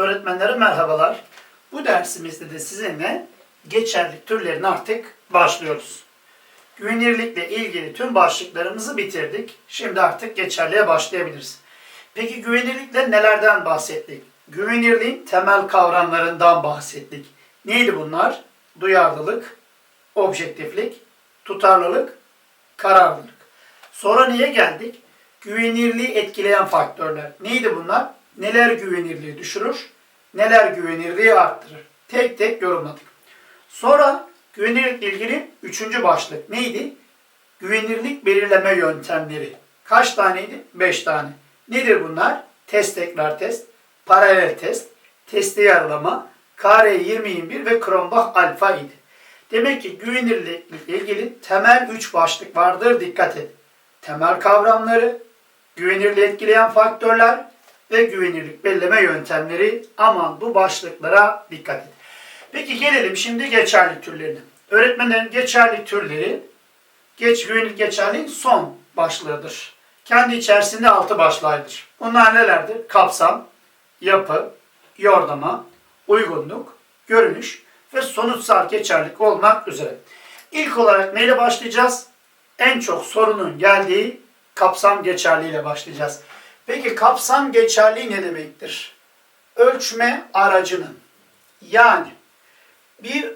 Öğretmenlere merhabalar. Bu dersimizde de sizinle geçerlilik türlerini artık başlıyoruz. Güvenirlikle ilgili tüm başlıklarımızı bitirdik. Şimdi artık geçerliğe başlayabiliriz. Peki güvenirlikle nelerden bahsettik? Güvenirliğin temel kavramlarından bahsettik. Neydi bunlar? Duyarlılık, objektiflik, tutarlılık, kararlılık. Sonra niye geldik? Güvenirliği etkileyen faktörler. Neydi bunlar? Neler güvenirliği düşürür? Neler güvenirliği arttırır? Tek tek yorumladık. Sonra güvenirlikle ilgili üçüncü başlık neydi? Güvenirlik belirleme yöntemleri. Kaç taneydi? Beş tane. Nedir bunlar? Test tekrar test, paralel test, testi yarılama, KR2021 ve Kronbach alfa idi. Demek ki güvenirlikle ilgili temel üç başlık vardır. Dikkat edin. Temel kavramları, güvenirliği etkileyen faktörler ve güvenirlik belirleme yöntemleri. Aman bu başlıklara dikkat edin. Peki gelelim şimdi geçerli türlerine. Öğretmenlerin geçerli türleri geç güvenirlik geçerliğin son başlığıdır. Kendi içerisinde altı başlaydır. Bunlar nelerdir? Kapsam, yapı, yordama, uygunluk, görünüş ve sonuçsal geçerlilik olmak üzere. İlk olarak neyle başlayacağız? En çok sorunun geldiği kapsam geçerliğiyle başlayacağız. Peki kapsam geçerliği ne demektir? Ölçme aracının yani bir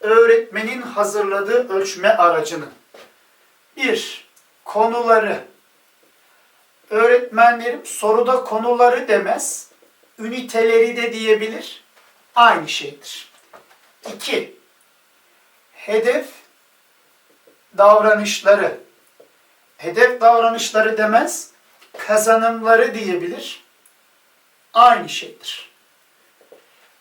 öğretmenin hazırladığı ölçme aracının bir konuları öğretmenlerim soruda konuları demez, üniteleri de diyebilir. Aynı şeydir. 2. Hedef davranışları. Hedef davranışları demez, kazanımları diyebilir. Aynı şeydir.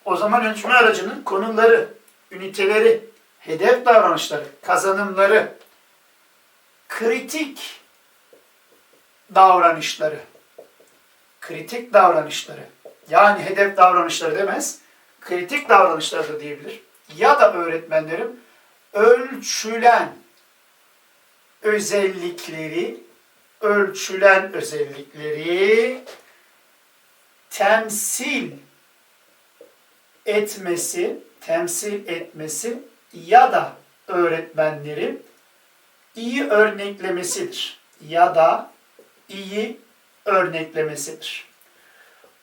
O zaman ölçme aracının konuları, üniteleri, hedef davranışları, kazanımları, kritik davranışları, kritik davranışları, yani hedef davranışları demez, kritik davranışları da diyebilir. Ya da öğretmenlerim ölçülen özellikleri, ölçülen özellikleri temsil etmesi, temsil etmesi ya da öğretmenlerin iyi örneklemesidir. Ya da iyi örneklemesidir.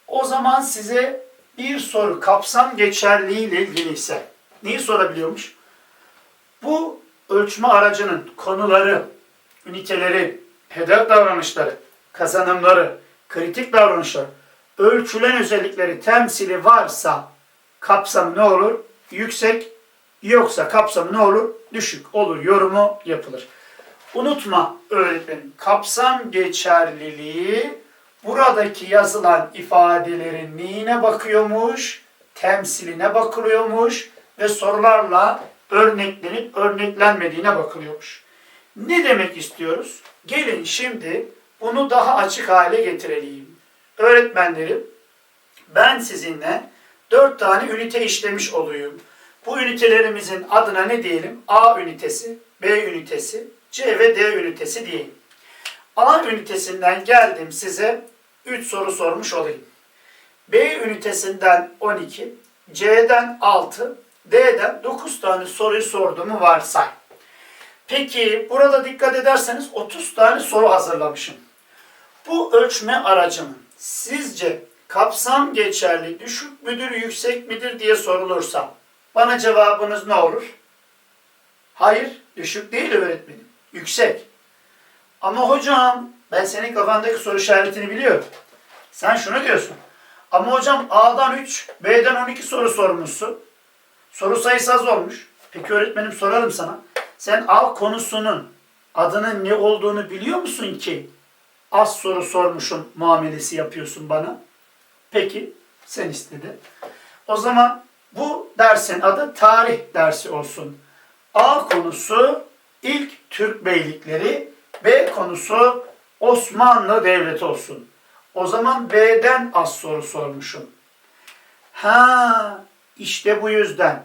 O zaman size bir soru kapsam geçerliği ile ilgili ise neyi sorabiliyormuş? Bu ölçme aracının konuları, üniteleri, hedef davranışları, kazanımları, kritik davranışları, ölçülen özellikleri temsili varsa kapsamı ne olur? Yüksek, yoksa kapsamı ne olur? Düşük olur. Yorumu yapılır. Unutma öğretmenim, kapsam geçerliliği buradaki yazılan ifadelerin neyine bakıyormuş, temsiline bakılıyormuş ve sorularla örneklenip örneklenmediğine bakılıyormuş. Ne demek istiyoruz? Gelin şimdi bunu daha açık hale getirelim. Öğretmenlerim, ben sizinle dört tane ünite işlemiş olayım. Bu ünitelerimizin adına ne diyelim? A ünitesi, B ünitesi, C ve D ünitesi diyeyim. A ünitesinden geldim size 3 soru sormuş olayım. B ünitesinden 12, C'den 6, D'den 9 tane soruyu sorduğumu varsay. Peki burada dikkat ederseniz 30 tane soru hazırlamışım. Bu ölçme aracının sizce kapsam geçerli düşük müdür yüksek midir diye sorulursa bana cevabınız ne olur? Hayır düşük değil öğretmenim. Yüksek. Ama hocam ben senin kafandaki soru işaretini biliyorum. Sen şunu diyorsun. Ama hocam A'dan 3, B'den 12 soru sormuşsun. Soru sayısı az olmuş. Peki öğretmenim sorarım sana. Sen A konusunun adının ne olduğunu biliyor musun ki az soru sormuşum muamelesi yapıyorsun bana? Peki sen istedin. O zaman bu dersin adı tarih dersi olsun. A konusu ilk Türk beylikleri, B konusu Osmanlı Devleti olsun. O zaman B'den az soru sormuşum. Ha, işte bu yüzden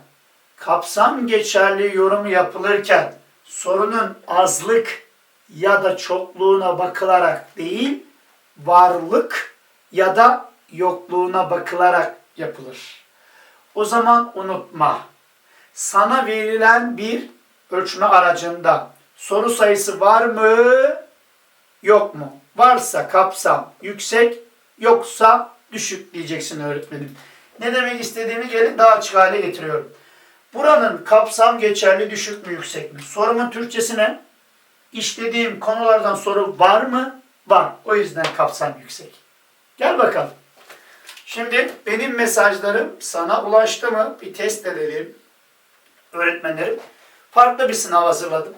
kapsam geçerli yorum yapılırken sorunun azlık ya da çokluğuna bakılarak değil, varlık ya da yokluğuna bakılarak yapılır. O zaman unutma. Sana verilen bir ölçme aracında soru sayısı var mı? Yok mu? Varsa kapsam yüksek, yoksa düşük diyeceksin öğretmenim. Ne demek istediğimi gelin daha açık hale getiriyorum. Buranın kapsam geçerli düşük mü yüksek mi? Sorumun Türkçesine işlediğim konulardan soru var mı? Var. O yüzden kapsam yüksek. Gel bakalım. Şimdi benim mesajlarım sana ulaştı mı? Bir test edelim. Öğretmenlerim. Farklı bir sınav hazırladım.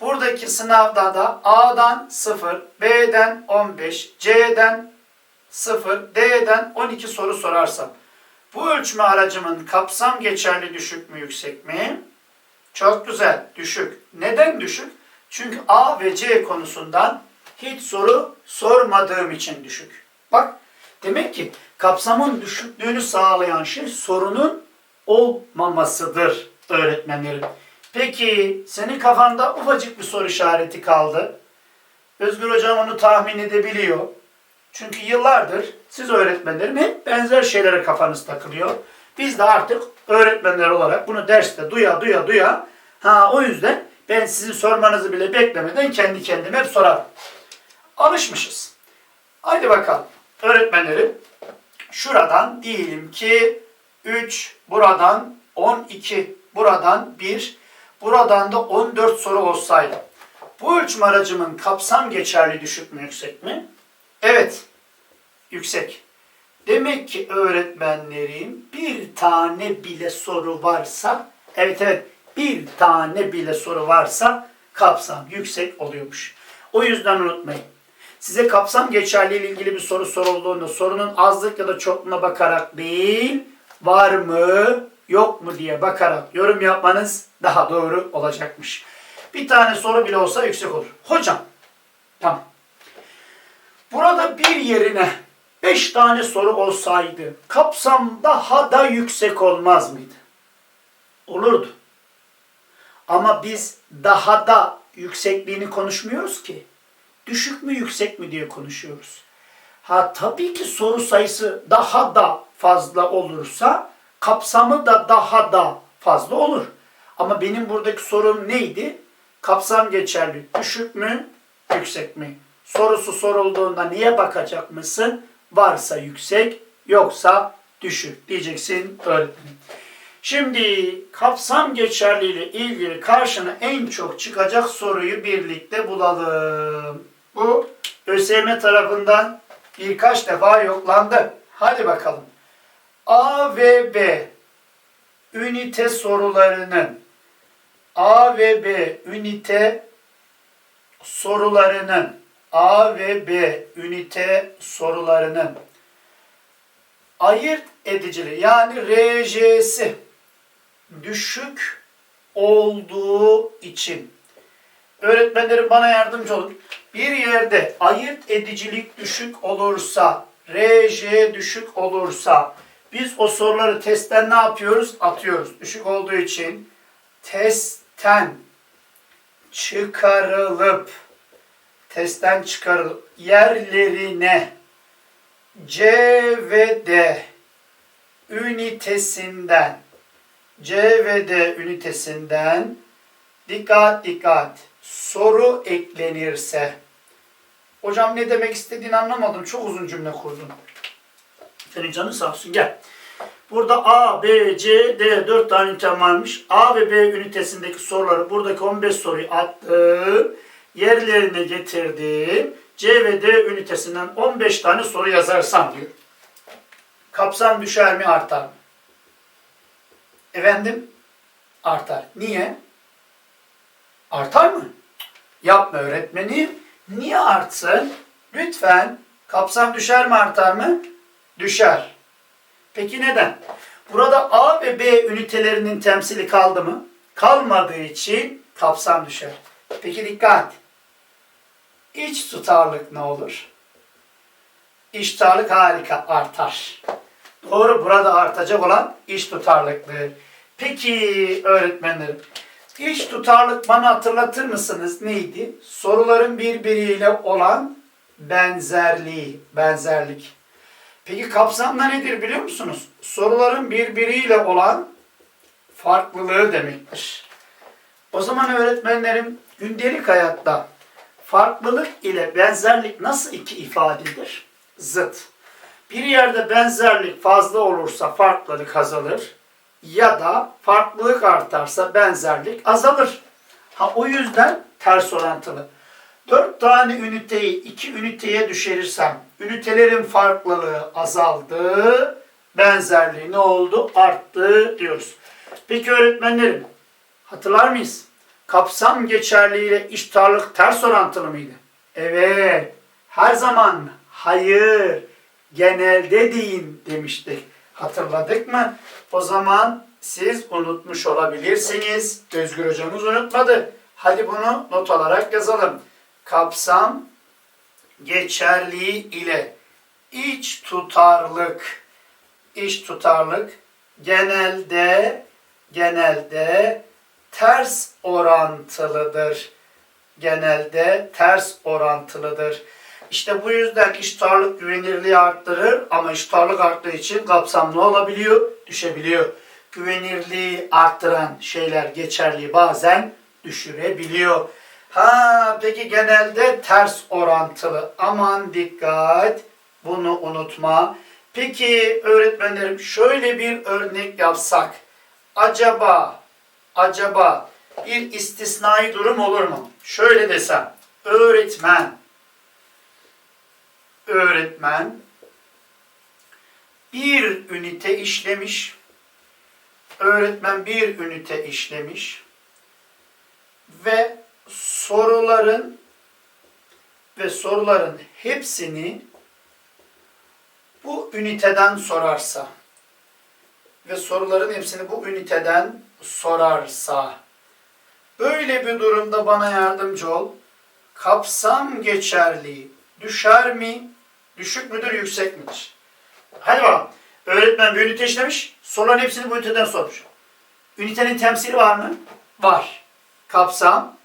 Buradaki sınavda da A'dan 0, B'den 15, C'den 0, D'den 12 soru sorarsam bu ölçme aracımın kapsam geçerli düşük mü yüksek mi? Çok güzel, düşük. Neden düşük? Çünkü A ve C konusundan hiç soru sormadığım için düşük. Bak, demek ki kapsamın düşüklüğünü sağlayan şey sorunun olmamasıdır öğretmenlerim. Peki senin kafanda ufacık bir soru işareti kaldı. Özgür Hocam onu tahmin edebiliyor. Çünkü yıllardır siz öğretmenlerin hep benzer şeylere kafanız takılıyor. Biz de artık öğretmenler olarak bunu derste duya duya duya ha o yüzden ben sizin sormanızı bile beklemeden kendi kendime hep sorarım. Alışmışız. Haydi bakalım. Öğretmenlerim şuradan diyelim ki 3, buradan 12, buradan 1, buradan da 14 soru olsaydı. Bu ölçüm aracımın kapsam geçerli düşük mü yüksek mi? Evet, yüksek. Demek ki öğretmenlerim bir tane bile soru varsa, evet evet bir tane bile soru varsa kapsam yüksek oluyormuş. O yüzden unutmayın. Size kapsam geçerliği ile ilgili bir soru sorulduğunda sorunun azlık ya da çokluğuna bakarak değil, var mı, yok mu diye bakarak yorum yapmanız daha doğru olacakmış. Bir tane soru bile olsa yüksek olur. Hocam, tamam. Burada bir yerine beş tane soru olsaydı kapsam daha da yüksek olmaz mıydı? Olurdu. Ama biz daha da yüksekliğini konuşmuyoruz ki. Düşük mü yüksek mi diye konuşuyoruz. Ha tabii ki soru sayısı daha da fazla olursa kapsamı da daha da fazla olur. Ama benim buradaki sorum neydi? Kapsam geçerli. Düşük mü? Yüksek mi? Sorusu sorulduğunda niye bakacak mısın? Varsa yüksek, yoksa düşük diyeceksin öğretmenim. Şimdi kapsam geçerliği ile ilgili karşına en çok çıkacak soruyu birlikte bulalım. Bu ÖSYM tarafından birkaç defa yoklandı. Hadi bakalım. A ve B ünite sorularının A ve B ünite sorularının A ve B ünite sorularının ayırt edicili yani RJ'si düşük olduğu için öğretmenlerim bana yardımcı olun. Bir yerde ayırt edicilik düşük olursa, RJ düşük olursa biz o soruları testten ne yapıyoruz? Atıyoruz. Düşük olduğu için testten çıkarılıp testten çıkarılıp yerlerine C ve D ünitesinden C ve D ünitesinden dikkat dikkat soru eklenirse hocam ne demek istediğini anlamadım. Çok uzun cümle kurdun. Senin canın sağ olsun gel. Burada A, B, C, D 4 tane ünitem varmış. A ve B ünitesindeki soruları buradaki 15 soruyu attım. Yerlerine getirdim. C ve D ünitesinden 15 tane soru yazarsam diyor. Kapsam düşer mi artar mı? Efendim? Artar. Niye? Artar mı? Yapma öğretmenim. Niye artsın? Lütfen. Kapsam düşer mi artar mı? Düşer. Peki neden? Burada A ve B ünitelerinin temsili kaldı mı? Kalmadığı için kapsam düşer. Peki dikkat. İç tutarlık ne olur? İç tutarlık harika artar. Doğru burada artacak olan iç tutarlıktır. Peki öğretmenlerim iç tutarlık bana hatırlatır mısınız neydi? Soruların birbiriyle olan benzerliği, benzerlik. Peki kapsamda nedir biliyor musunuz? Soruların birbiriyle olan farklılığı demektir. O zaman öğretmenlerim gündelik hayatta farklılık ile benzerlik nasıl iki ifadedir? Zıt. Bir yerde benzerlik fazla olursa farklılık azalır ya da farklılık artarsa benzerlik azalır. Ha o yüzden ters orantılı. Dört tane üniteyi iki üniteye düşürürsem ünitelerin farklılığı azaldı, benzerliği ne oldu? Arttı diyoruz. Peki öğretmenlerim hatırlar mıyız? Kapsam geçerliğiyle iştarlık ters orantılı mıydı? Evet. Her zaman hayır, genelde deyin demiştik. Hatırladık mı? O zaman siz unutmuş olabilirsiniz. Özgür hocamız unutmadı. Hadi bunu not olarak yazalım. Kapsam geçerliği ile iç tutarlık iç tutarlık genelde genelde ters orantılıdır. Genelde ters orantılıdır. İşte bu yüzden iştarlık güvenirliği arttırır ama iştarlık arttığı için kapsam ne olabiliyor? Düşebiliyor. Güvenirliği arttıran şeyler geçerliği bazen düşürebiliyor. Ha peki genelde ters orantılı. Aman dikkat. Bunu unutma. Peki öğretmenlerim şöyle bir örnek yapsak. Acaba acaba bir istisnai durum olur mu? Şöyle desem. Öğretmen öğretmen bir ünite işlemiş. Öğretmen bir ünite işlemiş ve soruların ve soruların hepsini bu üniteden sorarsa ve soruların hepsini bu üniteden sorarsa böyle bir durumda bana yardımcı ol. Kapsam geçerliği düşer mi? Düşük müdür, yüksek midir? Hadi bakalım. Öğretmen bir ünite işlemiş, soruların hepsini bu üniteden sormuş. Ünitenin temsili var mı? Var. Kapsam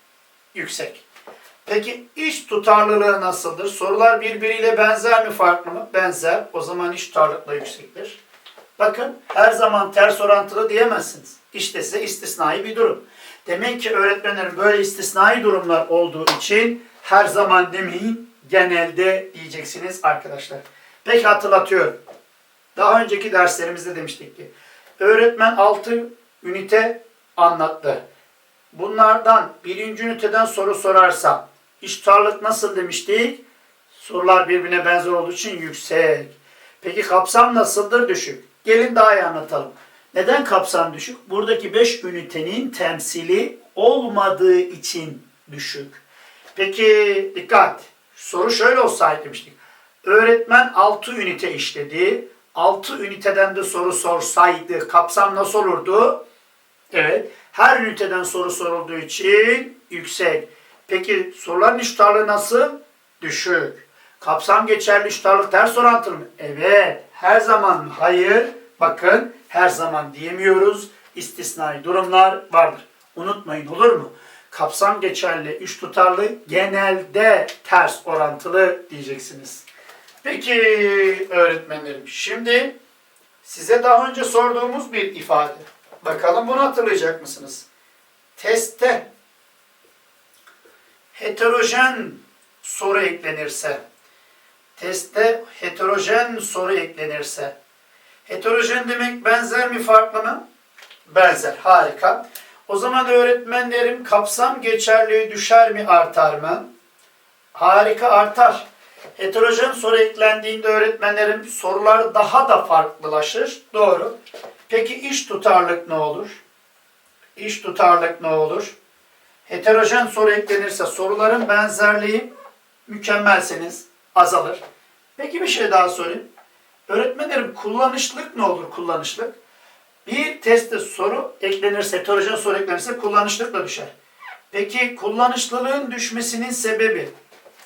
yüksek. Peki iş tutarlılığı nasıldır? Sorular birbiriyle benzer mi, farklı mı? Benzer. O zaman iş tutarlılıkla yüksektir. Bakın her zaman ters orantılı diyemezsiniz. İşte size istisnai bir durum. Demek ki öğretmenlerin böyle istisnai durumlar olduğu için her zaman demeyin, genelde diyeceksiniz arkadaşlar. Peki hatırlatıyorum. Daha önceki derslerimizde demiştik ki öğretmen 6 ünite anlattı. Bunlardan birinci üniteden soru sorarsa iştarlık nasıl demiştik? Sorular birbirine benzer olduğu için yüksek. Peki kapsam nasıldır? Düşük. Gelin daha iyi anlatalım. Neden kapsam düşük? Buradaki 5 ünitenin temsili olmadığı için düşük. Peki dikkat. Soru şöyle olsaydı demiştik. Öğretmen 6 ünite işledi. 6 üniteden de soru sorsaydı kapsam nasıl olurdu? Evet. Her üniteden soru sorulduğu için yüksek. Peki soruların iştarlığı nasıl? Düşük. Kapsam geçerli iştarlık ters orantılı mı? Evet. Her zaman hayır. Bakın her zaman diyemiyoruz. İstisnai durumlar vardır. Unutmayın olur mu? Kapsam geçerli, iş tutarlı, genelde ters orantılı diyeceksiniz. Peki öğretmenlerim şimdi size daha önce sorduğumuz bir ifade. Bakalım bunu hatırlayacak mısınız? Testte heterojen soru eklenirse, testte heterojen soru eklenirse, heterojen demek benzer mi farklı mı? Benzer, harika. O zaman öğretmenlerim kapsam geçerliği düşer mi artar mı? Harika artar. Heterojen soru eklendiğinde öğretmenlerim sorular daha da farklılaşır. Doğru. Peki iş tutarlık ne olur? İş tutarlık ne olur? Heterojen soru eklenirse soruların benzerliği mükemmelseniz azalır. Peki bir şey daha sorayım. Öğretmenlerim kullanışlık ne olur kullanışlık? Bir testte soru eklenirse, heterojen soru eklenirse kullanışlıkla düşer. Peki kullanışlılığın düşmesinin sebebi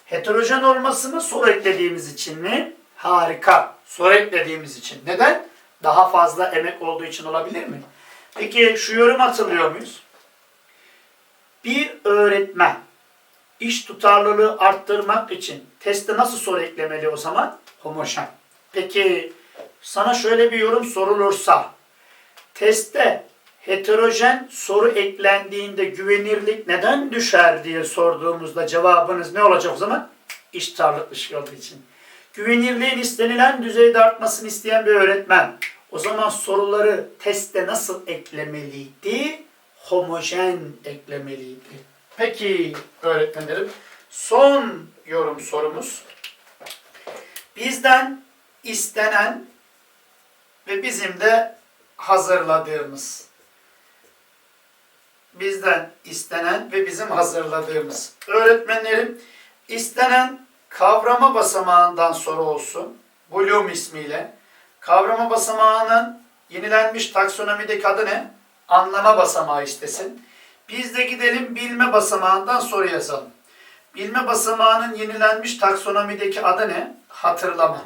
heterojen olması mı soru eklediğimiz için mi? Harika. Soru eklediğimiz için. Neden? Daha fazla emek olduğu için olabilir mi? Peki şu yorum hatırlıyor muyuz? Bir öğretmen iş tutarlılığı arttırmak için teste nasıl soru eklemeli o zaman? Homojen. Peki sana şöyle bir yorum sorulursa testte heterojen soru eklendiğinde güvenirlik neden düşer diye sorduğumuzda cevabınız ne olacak o zaman? İştarlık dışı olduğu için. Güvenirliğin istenilen düzeyde artmasını isteyen bir öğretmen o zaman soruları testte nasıl eklemeliydi? Homojen eklemeliydi. Peki öğretmenlerim son yorum sorumuz. Bizden istenen ve bizim de hazırladığımız bizden istenen ve bizim hazırladığımız öğretmenlerim istenen kavrama basamağından soru olsun. Bloom ismiyle. Kavrama basamağının yenilenmiş taksonomideki adı ne? Anlama basamağı istesin. Biz de gidelim bilme basamağından soru yazalım. Bilme basamağının yenilenmiş taksonomideki adı ne? Hatırlama.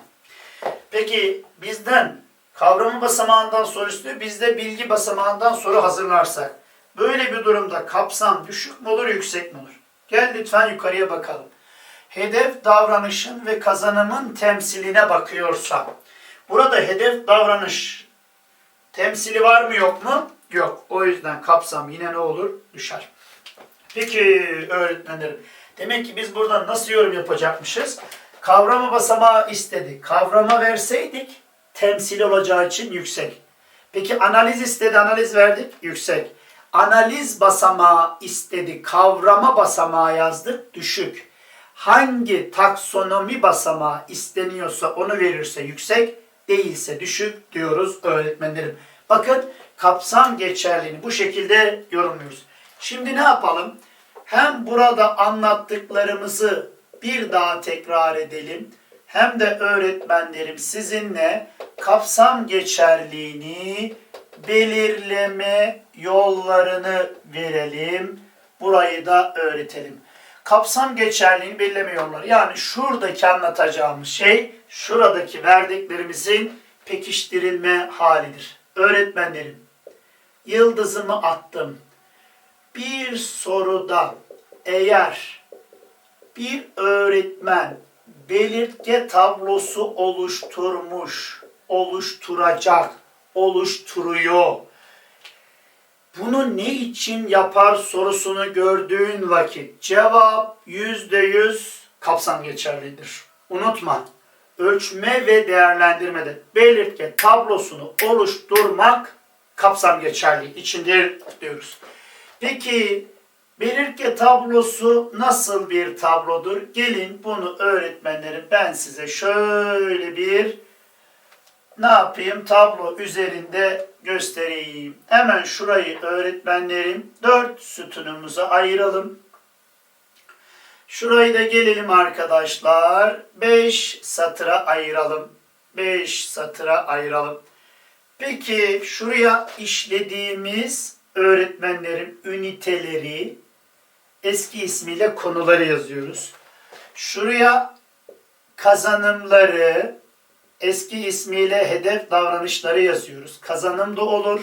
Peki bizden kavrama basamağından soru istiyor. Biz de bilgi basamağından soru hazırlarsak. Böyle bir durumda kapsam düşük mü olur, yüksek mi olur? Gel lütfen yukarıya bakalım. Hedef davranışın ve kazanımın temsiline bakıyorsa, burada hedef davranış temsili var mı yok mu? Yok. O yüzden kapsam yine ne olur? Düşer. Peki öğretmenlerim. Demek ki biz burada nasıl yorum yapacakmışız? Kavrama basamağı istedik. Kavrama verseydik temsil olacağı için yüksek. Peki analiz istedi, analiz verdik, yüksek. Analiz basamağı istedi, kavrama basamağı yazdık, düşük. Hangi taksonomi basamağı isteniyorsa onu verirse yüksek, değilse düşük diyoruz öğretmenlerim. Bakın kapsam geçerliliğini bu şekilde yorumluyoruz. Şimdi ne yapalım? Hem burada anlattıklarımızı bir daha tekrar edelim. Hem de öğretmenlerim sizinle kapsam geçerliğini belirleme yollarını verelim. Burayı da öğretelim. Kapsam geçerliğini belirleme yolları. Yani şuradaki anlatacağımız şey şuradaki verdiklerimizin pekiştirilme halidir. Öğretmenlerim, yıldızımı attım. Bir soruda eğer bir öğretmen belirtge tablosu oluşturmuş, oluşturacak, oluşturuyor. Bunu ne için yapar sorusunu gördüğün vakit cevap yüzde yüz kapsam geçerlidir. Unutma, ölçme ve değerlendirmede belirtge tablosunu oluşturmak kapsam geçerli içindir diyoruz. Peki belirtge tablosu nasıl bir tablodur? Gelin bunu öğretmenlerim ben size şöyle bir ne yapayım tablo üzerinde göstereyim. Hemen şurayı öğretmenlerim dört sütunumuza ayıralım. Şurayı da gelelim arkadaşlar. Beş satıra ayıralım. Beş satıra ayıralım. Peki şuraya işlediğimiz öğretmenlerim üniteleri eski ismiyle konuları yazıyoruz. Şuraya kazanımları eski ismiyle hedef davranışları yazıyoruz. Kazanım da olur,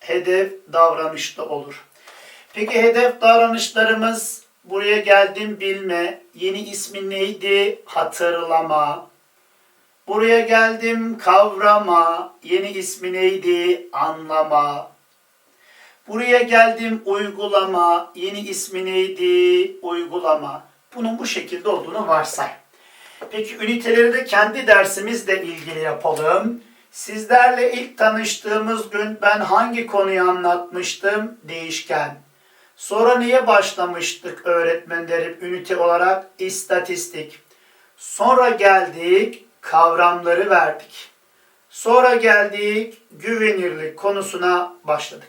hedef davranış da olur. Peki hedef davranışlarımız buraya geldim bilme, yeni ismi neydi? Hatırlama. Buraya geldim kavrama, yeni ismi neydi? Anlama. Buraya geldim uygulama, yeni ismi neydi? Uygulama. Bunun bu şekilde olduğunu varsay. Peki üniteleri de kendi dersimizle ilgili yapalım. Sizlerle ilk tanıştığımız gün ben hangi konuyu anlatmıştım? Değişken. Sonra niye başlamıştık öğretmenlerim ünite olarak? İstatistik. Sonra geldik kavramları verdik. Sonra geldik güvenirlik konusuna başladık.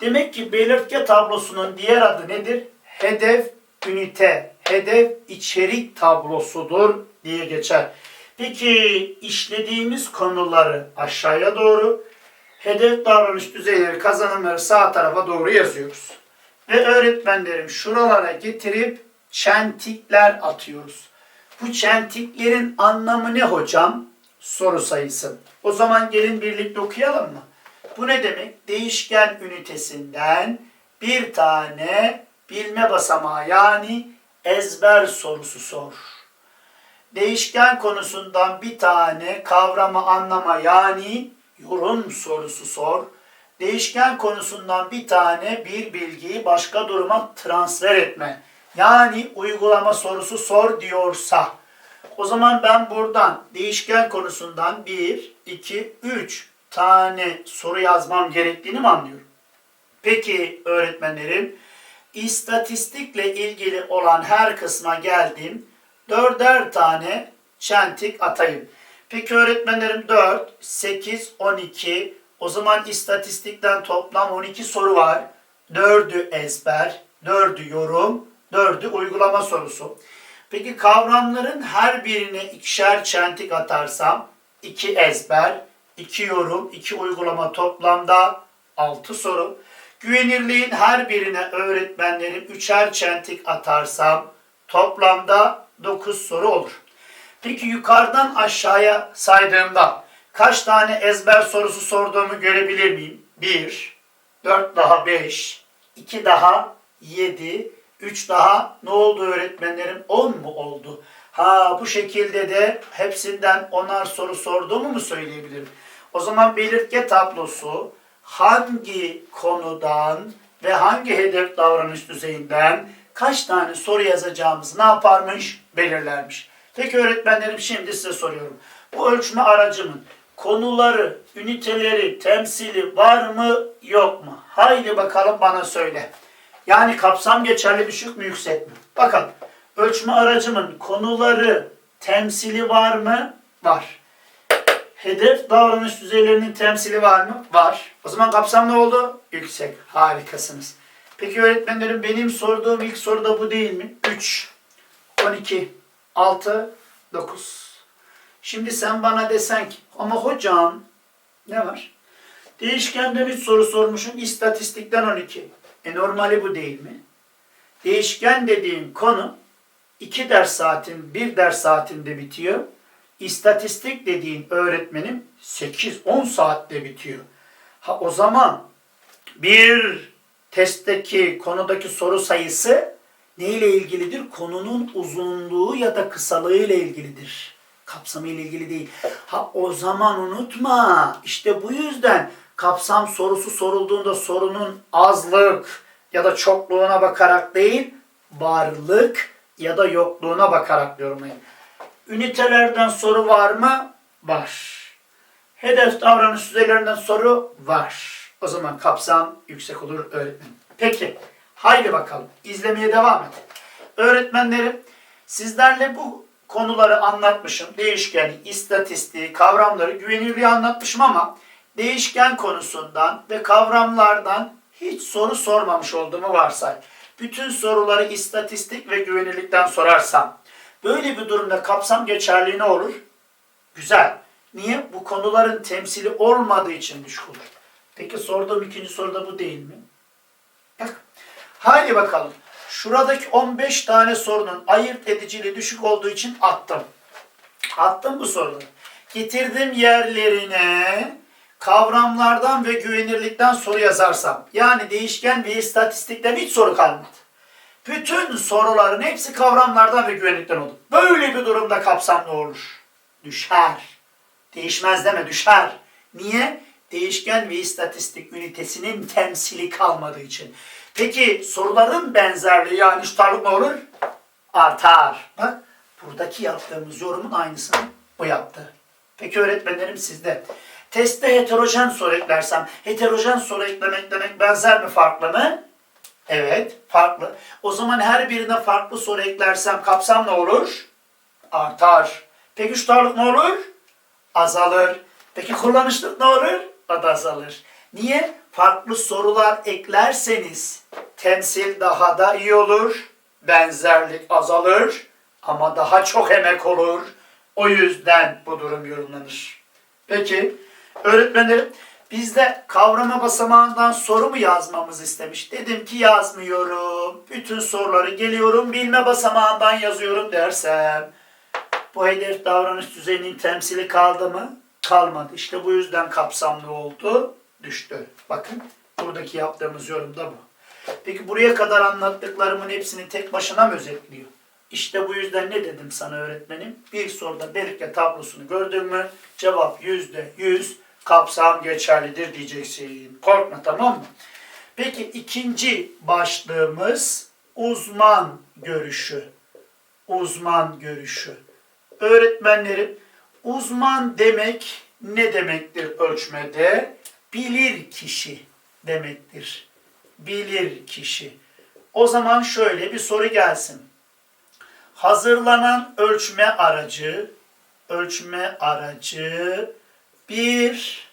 Demek ki belirtge tablosunun diğer adı nedir? Hedef ünite, hedef içerik tablosudur diye geçer. Peki işlediğimiz konuları aşağıya doğru, hedef davranış düzeyleri, kazanımları sağ tarafa doğru yazıyoruz. Ve öğretmenlerim şuralara getirip çentikler atıyoruz. Bu çentiklerin anlamı ne hocam? Soru sayısı. O zaman gelin birlikte okuyalım mı? Bu ne demek? Değişken ünitesinden bir tane bilme basamağı yani ezber sorusu sor. Değişken konusundan bir tane kavramı anlama yani yorum sorusu sor. Değişken konusundan bir tane bir bilgiyi başka duruma transfer etme. Yani uygulama sorusu sor diyorsa. O zaman ben buradan değişken konusundan 1, 2, 3 tane soru yazmam gerektiğini mi anlıyorum? Peki öğretmenlerim, istatistikle ilgili olan her kısma geldim. Dörder tane çentik atayım. Peki öğretmenlerim 4, 8, 12. O zaman istatistikten toplam 12 soru var. 4'ü ezber, 4'ü yorum, 4'ü uygulama sorusu. Peki kavramların her birine ikişer çentik atarsam 2 ezber, 2 yorum, 2 uygulama toplamda 6 soru. Güvenirliğin her birine öğretmenlerim üçer çentik atarsam toplamda 9 soru olur. Peki yukarıdan aşağıya saydığımda kaç tane ezber sorusu sorduğumu görebilir miyim? 1, 4 daha 5, 2 daha 7, 3 daha ne oldu öğretmenlerim? 10 mu oldu? Ha bu şekilde de hepsinden onar soru sorduğumu mu söyleyebilirim? O zaman belirtge tablosu hangi konudan ve hangi hedef davranış düzeyinden kaç tane soru yazacağımızı ne yaparmış? Belirlermiş. Peki öğretmenlerim şimdi size soruyorum. Bu ölçme aracımın konuları, üniteleri, temsili var mı yok mu? Haydi bakalım bana söyle. Yani kapsam geçerli düşük mü yüksek mi? Bakın ölçme aracımın konuları, temsili var mı? Var. Hedef davranış düzeylerinin temsili var mı? Var. O zaman kapsam ne oldu? Yüksek. Harikasınız. Peki öğretmenlerim benim sorduğum ilk soru da bu değil mi? 3, 12, 6, 9. Şimdi sen bana desen ki ama hocam ne var? Değişkenden 3 soru sormuşum. istatistikten 12. E normali bu değil mi? Değişken dediğim konu 2 ders saatin 1 ders saatinde bitiyor. İstatistik dediğin öğretmenim 8-10 saatte bitiyor. Ha o zaman bir testteki konudaki soru sayısı ne ile ilgilidir? Konunun uzunluğu ya da kısalığı ile ilgilidir. Kapsamı ile ilgili değil. Ha o zaman unutma. İşte bu yüzden kapsam sorusu sorulduğunda sorunun azlık ya da çokluğuna bakarak değil, varlık ya da yokluğuna bakarak yorumlayın. Ünitelerden soru var mı? Var. Hedef davranış düzeylerinden soru var. O zaman kapsam yüksek olur öğretmen. Peki, haydi bakalım. İzlemeye devam et. Öğretmenlerim, sizlerle bu konuları anlatmışım. Değişken, istatistiği, kavramları, güvenilirliği anlatmışım ama değişken konusundan ve kavramlardan hiç soru sormamış olduğumu varsay. Bütün soruları istatistik ve güvenilirlikten sorarsam, böyle bir durumda kapsam geçerliği ne olur? Güzel. Niye? Bu konuların temsili olmadığı için düşük olur. Peki sorduğum ikinci soruda bu değil mi? Bak. Haydi bakalım. Şuradaki 15 tane sorunun ayırt ediciliği düşük olduğu için attım. Attım bu soruları. Getirdim yerlerine kavramlardan ve güvenirlikten soru yazarsam yani değişken ve istatistikten hiç soru kalmadı. Bütün soruların hepsi kavramlardan ve güvenlikten oldu. Böyle bir durumda kapsam ne olur? Düşer. Değişmez deme düşer. Niye? Değişken ve istatistik ünitesinin temsili kalmadığı için. Peki soruların benzerliği yani tutarlık ne olur? Artar. Bak buradaki yaptığımız yorumun aynısını bu yaptı. Peki öğretmenlerim sizde. Testte heterojen soru eklersem, heterojen soru eklemek demek benzer mi farklı mı? Evet, farklı. O zaman her birine farklı soru eklersem kapsam ne olur? Artar. Peki tutarlık ne olur? Azalır. Peki kullanışlık ne olur? O da azalır. Niye? Farklı sorular eklerseniz temsil daha da iyi olur. Benzerlik azalır ama daha çok emek olur. O yüzden bu durum yorumlanır. Peki öğretmenlerim bizde kavrama basamağından soru mu yazmamız istemiş? Dedim ki yazmıyorum. Bütün soruları geliyorum bilme basamağından yazıyorum dersem. Bu hedef davranış düzeyinin temsili kaldı mı? Kalmadı. İşte bu yüzden kapsamlı oldu. Düştü. Bakın buradaki yaptığımız yorum da bu. Peki buraya kadar anlattıklarımın hepsini tek başına mı özetliyor? İşte bu yüzden ne dedim sana öğretmenim? Bir soruda belirtme tablosunu gördün mü cevap yüzde yüz kapsam geçerlidir diyeceksin. Korkma tamam mı? Peki ikinci başlığımız uzman görüşü. Uzman görüşü. Öğretmenlerim uzman demek ne demektir ölçmede? Bilir kişi demektir. Bilir kişi. O zaman şöyle bir soru gelsin. Hazırlanan ölçme aracı, ölçme aracı bir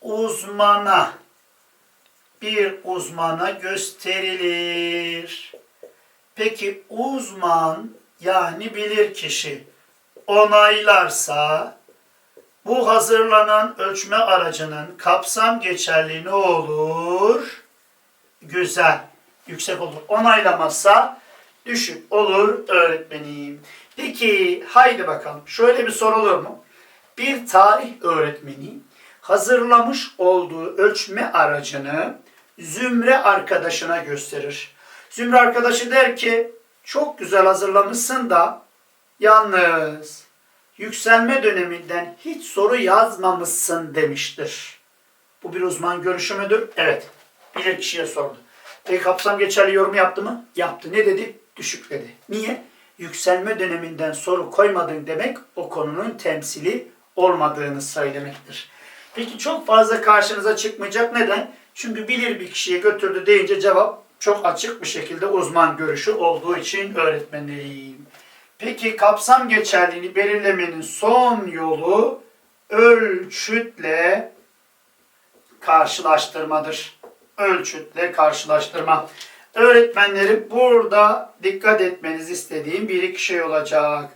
uzmana, bir uzmana gösterilir. Peki uzman yani bilir kişi onaylarsa bu hazırlanan ölçme aracının kapsam geçerliği ne olur? Güzel, yüksek olur. Onaylamazsa düşük olur öğretmenim. Peki haydi bakalım şöyle bir soru olur mu? Bir tarih öğretmeni hazırlamış olduğu ölçme aracını zümre arkadaşına gösterir. Zümre arkadaşı der ki çok güzel hazırlamışsın da yalnız yükselme döneminden hiç soru yazmamışsın demiştir. Bu bir uzman görüşü müdür? Evet. Bilir kişiye sordu. Peki kapsam geçerli yorum yaptı mı? Yaptı. Ne dedi? Düşük dedi. Niye? Yükselme döneminden soru koymadın demek o konunun temsili olmadığını söylemektir. Peki çok fazla karşınıza çıkmayacak. Neden? Çünkü bilir bir kişiye götürdü deyince cevap çok açık bir şekilde uzman görüşü olduğu için öğretmenliyim. Peki kapsam geçerliğini belirlemenin son yolu ölçütle karşılaştırmadır. Ölçütle karşılaştırma. Öğretmenlerim burada dikkat etmenizi istediğim bir iki şey olacak.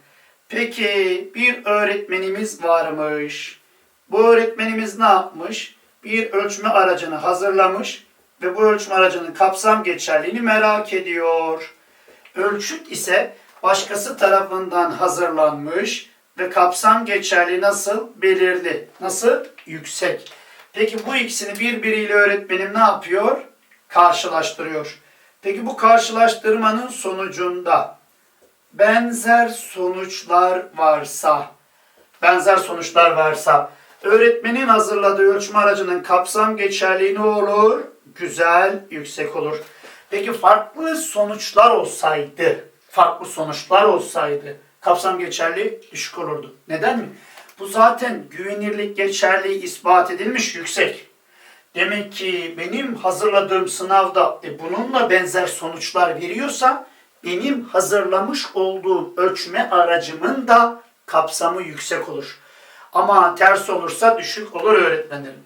Peki bir öğretmenimiz varmış. Bu öğretmenimiz ne yapmış? Bir ölçme aracını hazırlamış ve bu ölçme aracının kapsam geçerliğini merak ediyor. Ölçüt ise başkası tarafından hazırlanmış ve kapsam geçerliği nasıl? Belirli. Nasıl? Yüksek. Peki bu ikisini birbiriyle öğretmenim ne yapıyor? Karşılaştırıyor. Peki bu karşılaştırmanın sonucunda benzer sonuçlar varsa, benzer sonuçlar varsa öğretmenin hazırladığı ölçme aracının kapsam geçerliği ne olur? Güzel, yüksek olur. Peki farklı sonuçlar olsaydı, farklı sonuçlar olsaydı kapsam geçerliği düşük olurdu. Neden mi? Bu zaten güvenirlik geçerliği ispat edilmiş yüksek. Demek ki benim hazırladığım sınavda e, bununla benzer sonuçlar veriyorsa benim hazırlamış olduğum ölçme aracımın da kapsamı yüksek olur. Ama ters olursa düşük olur öğretmenlerim.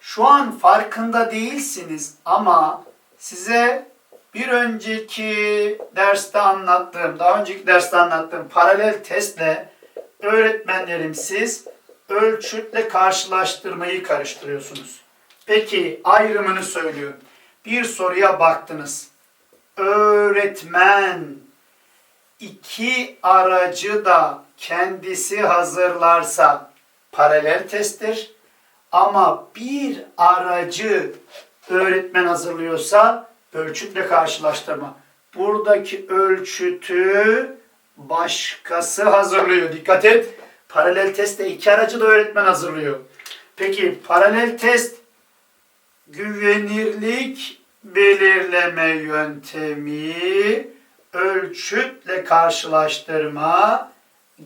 Şu an farkında değilsiniz ama size bir önceki derste anlattığım, daha önceki derste anlattığım paralel testle öğretmenlerim siz ölçütle karşılaştırmayı karıştırıyorsunuz. Peki ayrımını söylüyorum. Bir soruya baktınız. Öğretmen iki aracı da kendisi hazırlarsa paralel testtir. Ama bir aracı öğretmen hazırlıyorsa ölçütle karşılaştırma. Buradaki ölçütü başkası hazırlıyor. Dikkat et. Paralel testte iki aracı da öğretmen hazırlıyor. Peki paralel test güvenirlik belirleme yöntemi, ölçütle karşılaştırma,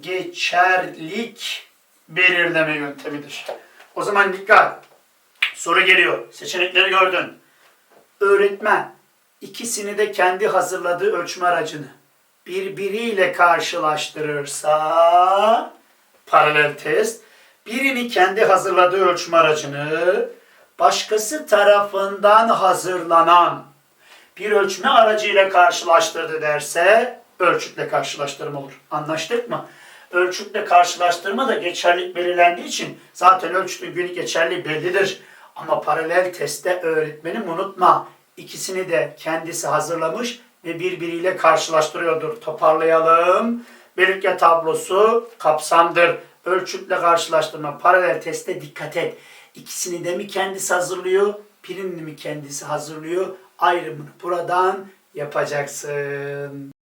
geçerlik belirleme yöntemidir. O zaman dikkat. Soru geliyor. Seçenekleri gördün. Öğretmen ikisini de kendi hazırladığı ölçme aracını birbiriyle karşılaştırırsa paralel test birini kendi hazırladığı ölçme aracını başkası tarafından hazırlanan bir ölçme aracıyla karşılaştırdı derse ölçütle karşılaştırma olur. Anlaştık mı? Ölçütle karşılaştırma da geçerlilik belirlendiği için zaten ölçütün günlük geçerliği bellidir. Ama paralel testte öğretmenim unutma ikisini de kendisi hazırlamış ve birbiriyle karşılaştırıyordur. Toparlayalım. Belirtge tablosu kapsamdır. Ölçütle karşılaştırma paralel teste dikkat et. İkisini de mi kendisi hazırlıyor, birini mi kendisi hazırlıyor? Ayrımını buradan yapacaksın.